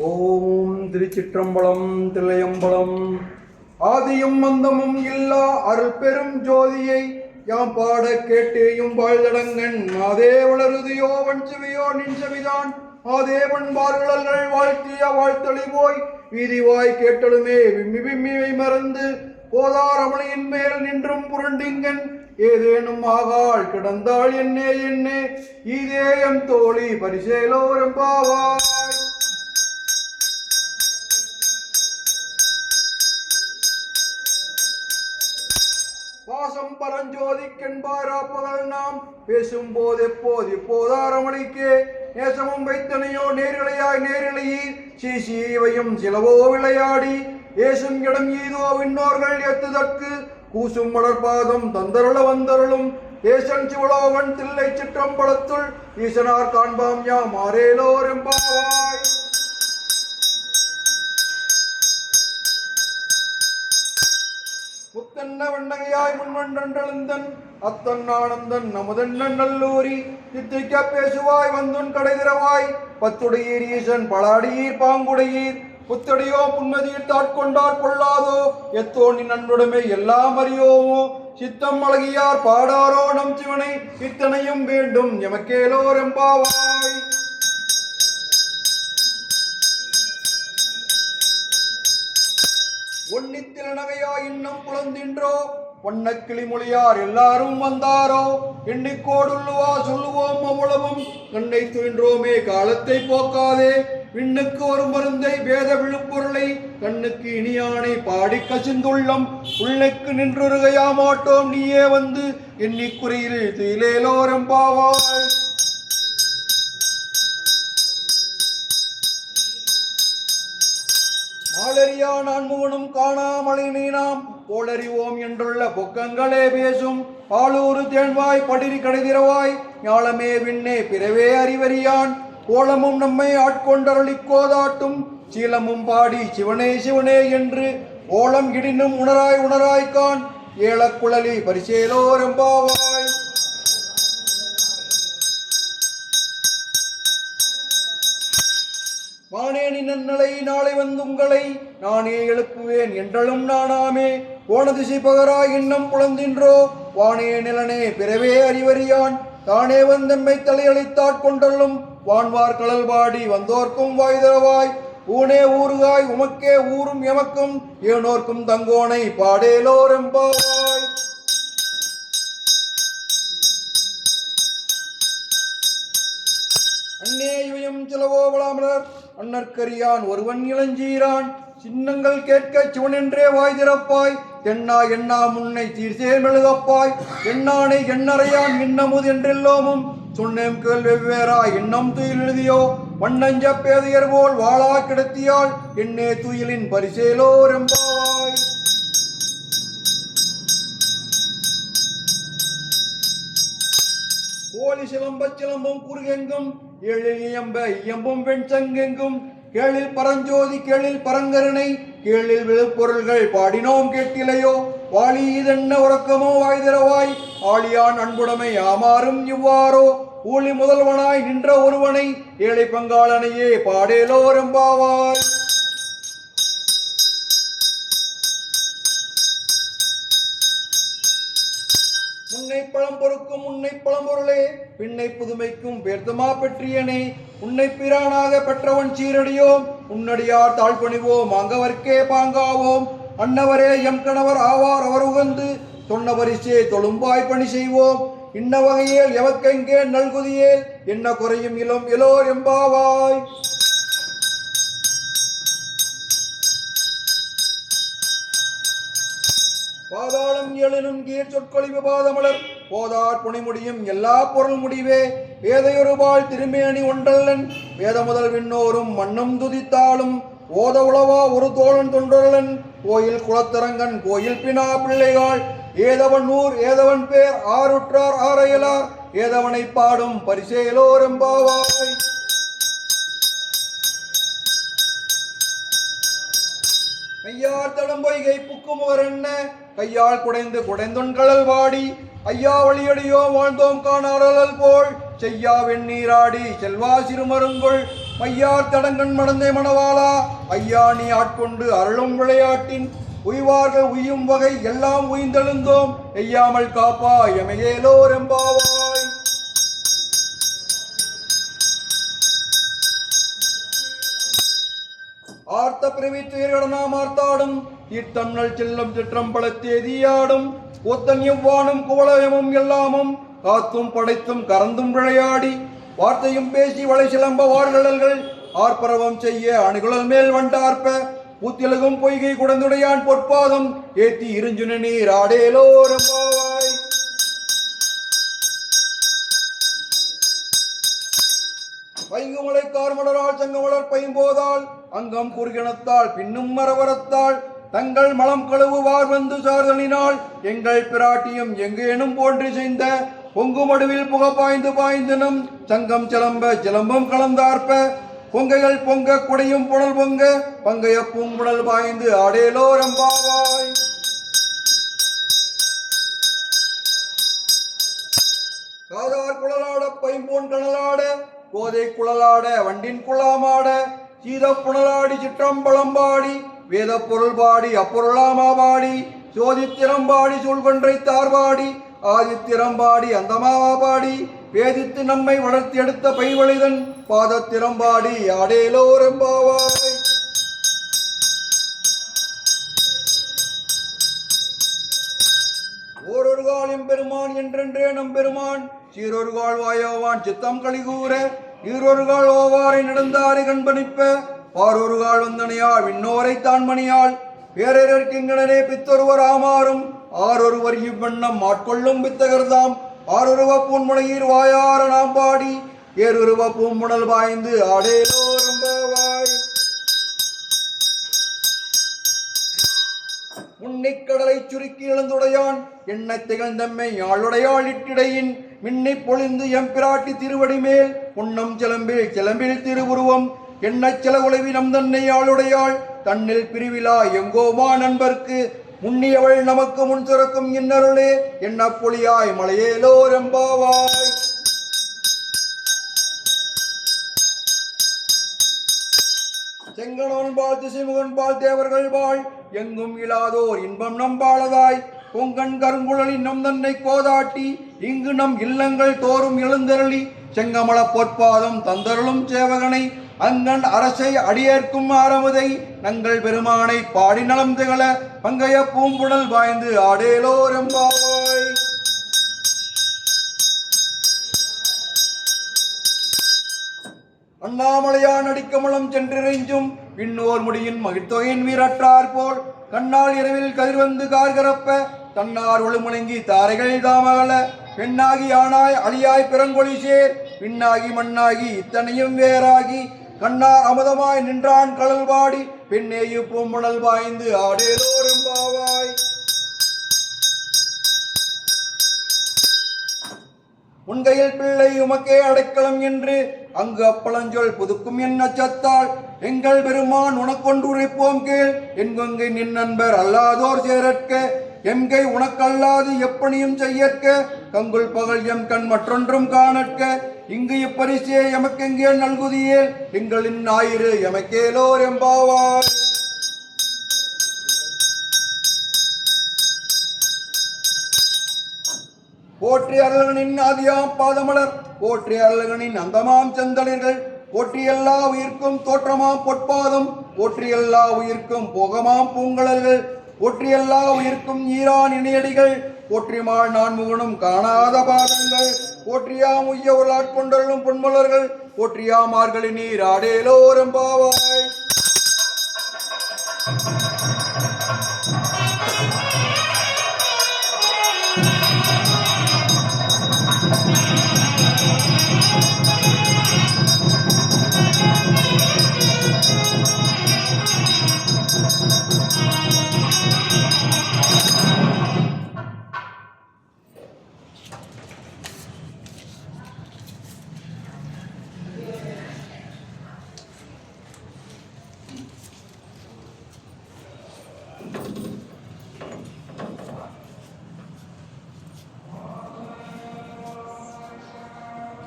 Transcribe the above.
ஓம் திருச்சிற்றம்பலம் தில்லையம்பலம். ஆதியும் மந்தமும் இல்லா அருள் பெரும் ஜோதியை யாம் பாட கேட்டேயும் வாழ்தடங்கன் அதே வளருதியோ வஞ்சுவியோ நின்றவிதான் ஆதேவன் பார்களர்கள் வாழ்த்திய வாழ்த்தளி போய் வீதிவாய் கேட்டலுமே விம்மி விம்மிவை மறந்து போதாரமணியின் மேல் நின்றும் புரண்டிங்கன் ஏதேனும் ஆகாள் கிடந்தாள் என்னே என்னே. இதே எம் தோழி பரிசேலோரம் பாவா பரஞ்சோதிக்கென்பாரா பகல் நாம் பேசும் போது எப்போது இப்போதாரமணிக்கே நேசமும் வைத்தனையோ நேரிழையாய் நேரிழையீர் சீசீவையும் சிலவோ விளையாடி ஏசும் இடம் ஈதோ விண்ணோர்கள் எத்துதற்கு கூசும் மலர்பாதம் தந்தருள வந்தருளும் ஏசன் சிவலோகன் தில்லை சிற்றம்பலத்துள் ஈசனார் காண்பாம் யாம் ஆரேலோரெம்பாவாய் முத்தன்ன வண்ணகையாய் முன்வன்றெழுந்தன் அத்தன் ஆனந்தன் நமுதன்னன் நல்லூரி. சித்திக்க பேசுவாய் வந்துன் கடைதிரவாய் பத்துடையீர் ஈசன் பலாடியீர் பாங்குடையீர். புத்தடியோ புன்னதியில் தாட்கொண்டார் கொள்ளாதோ. எத்தோணி நன்னுடைமை எல்லாம் அறியோமோ. சித்தம் அழகியார் பாடாரோ நம் சிவனை. இத்தனையும் வேண்டும் எமக்கேலோர் எம்பாவாய். உன்னித்திலனவையா இன்னும் புலந்தின்றோ? பொன்னக்கிளி மொழியார் எல்லாரும் வந்தாரோ? எண்ணிக்கோடுள்ளுவா சொல்லுவோம் அவ்வளவும். கண்ணை துயின்றோமே காலத்தை போக்காதே. விண்ணுக்கு ஒரு மருந்தை வேத விழுப்பொருளை கண்ணுக்கு இனியானை பாடி கசிந்துள்ளம். உள்ளுக்கு நின்றுருகையா மாட்டோம் நீயே வந்து எண்ணிக்குறையில் துயிலேலோரம்பாவாய் நாளறியா நான் முகனும் காணாமலை நீனாம். போலறிவோம் என்றுள்ள பொக்கங்களே பேசும். பாலூரு தேன்வாய் படிரி கடைதிரவாய் ஞாலமே விண்ணே பிறவே அறிவறியான். கோலமும் நம்மை ஆட்கொண்டருளிக்கோதாட்டும் சீலமும் பாடி சிவனே சிவனே என்று ஓலம் இடினும் உணராய் உணராய்கான் ஏலக்குழலி பரிசேலோரம்பாவாய் வானேனி நன்னலை நாளை வந்துங்களை நானே எழுப்புவேன் என்றளும் நானாமே. போன திசை பகராய் இன்னம் புலந்தின்றோ வானே நிலனே பிறவே அறிவறியான். தானே வந்தெம்மை தலையளித்தாற் கொண்டள்ளும் வான்வார் கடல் பாடி வந்தோர்க்கும் வாய்தரவாய். ஊனே ஊறுகாய் உமக்கே ஊரும் எமக்கும் ஏனோர்க்கும் தங்கோனை பாடேலோரெம்பாவாய். அன்னே இவயம் சிலவோ வளாமலர் அன்னற்கரியான் ஒருவன் இளஞ்சீரான். சின்னங்கள் கேட்க சிவனென்றே வாய் திறப்பாய். தென்னா எண்ணா முன்னை சீர்சேர் மெழுகப்பாய். எண்ணானை எண்ணறையான் இன்னமுது என்றெல்லோமும். சொன்னேம் கேள் வெவ்வேறா எண்ணம் துயில் எழுதியோ. வண்ணஞ்ச பேதையர் போல் வாளா கிடத்தியாள். என்னே துயிலின் பரிசேலோ ரெம்பாவாய் கோழி சிலம்ப சிலம்பும் குறுகெங்கும் ஏழில் இயம்ப இயம்பும் வெண்சங்கெங்கும் கேளில் பரஞ்சோதி கேளில் பரங்கருணை கேளில் விழுப்பொருள்கள் பாடினோம் கேட்டிலையோ. வாளி இதென்ன உறக்கமோ வாய்திரவாய் ஆளியான் அன்புடைமை ஆமாறும் இவ்வாறோ. ஊழி முதல்வனாய் நின்ற ஒருவனை ஏழை பங்காளனையே பாடேலோ ரெம்பாவாய். முன்னை பழம் பொறுக்கும் உன்னை பழம்பொருளே பின்னை புதுமைக்கும் பேர்த்தமா பெற்றியனே. உன்னை பிரானாக பெற்றவன் சீரடியோம். உன்னடியார் தாழ்பணிவோம். அங்கவர்க்கே பாங்காவோம். அன்னவரே எம் கணவர் ஆவார் அவர் உகந்து. சொன்ன பரிசே தொழும்பாய் பணி செய்வோம். இன்ன வகையில் எவக்கெங்கே நல்குதியேல். என்ன குறையும் இளம் எலோர் எம்பாவாய். பாதாளம் எழிலும் கீழ் சொற்கொழிவு பாதமலர் போதார் புனை முடியும் எல்லா பொருள் முடிவே. வேதையொருபால் திருமேனி ஒன்றல்லன். வேத முதல் விண்ணோரும் மண்ணும் துதித்தாலும். ஓத உளவா ஒரு தோழன் தொன்றொருளன் கோயில் குளத்தரங்கன் கோயில் பினா பிள்ளைகள். ஏதவன் ஊர் ஏதவன் பேர் ஆருற்றார் ஆரையலார். ஏதவனை பாடும் பரிசேலோரெம்பாவாய் மெய்யார் தடம் பொய்கை புக்குமுவர் என்ன? கையால் குடைந்து குடைந்தொண்கடல் வாடி ஐயா வழியடியோ வாழ்ந்தோம் காணாரலல் போல். செய்யா வெண்ணீராடி செல்வா சிறுமருங்குள் மையார் தடங்கண் மடந்தை மணவாளா. ஐயா நீ ஆட்கொண்டு அருளும் விளையாட்டின் உய்வார்கள் உய்யும் வகை எல்லாம் உய்ந்தெழுந்தோம். எய்யாமல் காப்பா எமையேலோர் எம்பாவா. ஆர்த்த பிறவி நாம் ஆர்த்தாடும். தீர்த்தம்னல் செல்லம் சிற்றம்பலத்தேதியாடும் ஒத்தன் எவ்வானும் குவலயமும் எல்லாமும் காத்தும் படைத்தும் கறந்தும் விளையாடி. வார்த்தையும் பேசி வளை சிலம்ப வார்கடல்கள் ஆர்ப்பரவம் செய்ய அணுகுழல் மேல் வண்டார்ப்ப. பூத்திலகும் பொய்கை குடந்துடையான் பொற்பாதம் ஏத்தி இருஞ்சுன நீர் ஆடேலோரம்பா மலைத்தார் மலரால் சங்கமலர் பைம்போதால் அங்கம் குறுகிணத்தால் பின்னும் மரவரத்தால் தங்கள் மலம் கழுவுவார் வந்து சார்தலினால் எங்கள் பிராட்டியும் எங்கேனும் போன்று செய்த பொங்கு மடுவில் புக பாய்ந்து பாய்ந்தனும் சங்கம் சிலம்ப சிலம்பம் கலந்தார்ப்ப பொங்கைகள் பொங்க குடையும் புனல் பொங்க பங்கைய பூங்குடல் பாய்ந்து அடேலோ ரம்பாவாய் காதார் குழலாட பைம்போன் கணலாட கோதை குழலாட வண்டின் குழாமாட சீத புனலாடி சிற்றம்பளம்பாடி வேத பொருள் பாடி அப்பொருளாமா பாடி சோதித்திரம்பாடி சொல்கொன்றை தார்பாடி ஆதித்திரம்பாடி அந்தமாவா பாடி வேதித்து நம்மை வளர்த்தி எடுத்த பைவழிதன் பாதத்திரம்பாடி ஆடேலோரம்பாவாய் ஓரொரு காலம் பெருமான் என்றென்றே நம்பெருமான் சீரொரு வாழ்வாயோவான் சித்தம் கலிகூற நீரொரு கால் ஓவாரை நடந்தாரை கண்பணிப்ப பாரொரு கால் வந்தனையாள் விண்ணோரை தான்மணியாள் பேரரர்க்கிங்கனே பித்தொருவர் ஆமாறும் ஆரொருவர் இவ்வண்ணம் மாட்கொள்ளும் பித்தகர்தாம் ஆரொருவ பூன்முனையீர் வாயார நாம் பாடி ஏறொருவ பூமுணல் பாய்ந்து ஆடேலோ ரம்பாவாய் சுருக்கி இழந்துடையான் என்ன திகழ்ந்தம்மை ஆளுடையாள் இட்டிடையின். மின்னை பொழிந்து எம்பிராட்டி திருவடி மேல். உன்னம் சிலம்பில் சிலம்பில் திருவுருவம். எண்ணச் சில உளவினம் தன்னை ஆளுடையாள் தன்னில் பிரிவிழா எங்கோமா நண்பர்க்கு. முன்னியவள் நமக்கு முன் சுரக்கும் இன்னருளே. என்ன பொழியாய் மலையேலோ ரெம்பாவாய் செங்கணவன் பால் திசைமுகன் பால் தேவர்கள் வாழ் எங்கும் இலாதோர் இன்பம் நம்பாளதாய் பொங்கன் கருங்குழலின் நம் தன்னை கோதாட்டி. இங்கு நம் இல்லங்கள் தோறும் எழுந்தருளி. செங்கமல பொற்பாதம் தந்தருளும் சேவகனை. அங்கன் அரசை அடியேற்கும் ஆரமுதை. நங்கள் பெருமானை பாடி நலம் திகழ. பங்கைய பூம்புடல் பாய்ந்து ஆடேலோ அண்ணாமலையான் அடிக்கமலம் சென்றிறைஞ்சும் விண்ணோர் முடியின் மகிழ்த்தொகையின் வீரற்றார் போல் கண்ணால் இரவில் கதிர்வந்து கார்கரப்ப தன்னார் ஒழுமுணங்கி தாரைகள் தாமகல பெண்ணாகி ஆனாய் அழியாய் பிறங்கொழி சேர். பின்னாகி மண்ணாகி இத்தனையும் வேறாகி கண்ணார் அமுதமாய் நின்றான் கடல் பாடி பெண்ணேயு பூம்புணல் பாய்ந்து ஆடேலோரும் பாவாய். உன் கையில் பிள்ளை உமக்கே அடைக்கலம் என்று அங்கு அப்பளஞ்சொல் புதுக்கும் என் அச்சத்தால் எங்கள் பெருமான் உனக்கொன்று உரைப்போம் கேள் என்கொங்கை நின் நண்பர் அல்லாதோர் சேரற்க எம்கை உனக்கல்லாது எப்பணியும் செய்யற்க கங்குல் பகல் எம் கண் மற்றொன்றும் காணற்க. இங்கு இப்பரிசே எமக்கெங்கே நல்குதியேல் எங்களின் ஞாயிறு எமக்கேலோர் எம்பாவார் போற்றி அருளகனின் ஆதியாம் பாதமலர் போற்றி அருளகனின் அந்தமாம் செந்தளிர்கள் போற்றி எல்லா உயிர்க்கும் தோற்றமாம் பொற்பாதம் போற்றி எல்லா உயிர்க்கும் போகமாம் பூங்கலர்கள் போற்றி எல்லா உயிர்க்கும் ஈரான் இணையடிகள் போற்றிமாள் நான் முகனும் காணாத பாதங்கள் போற்றியாம் உய்ய உள்ளாட்கொண்டும் பொன்மலர்கள் போற்றியாமார்களின் நீர் ஆடேலோரும் பாவாய்.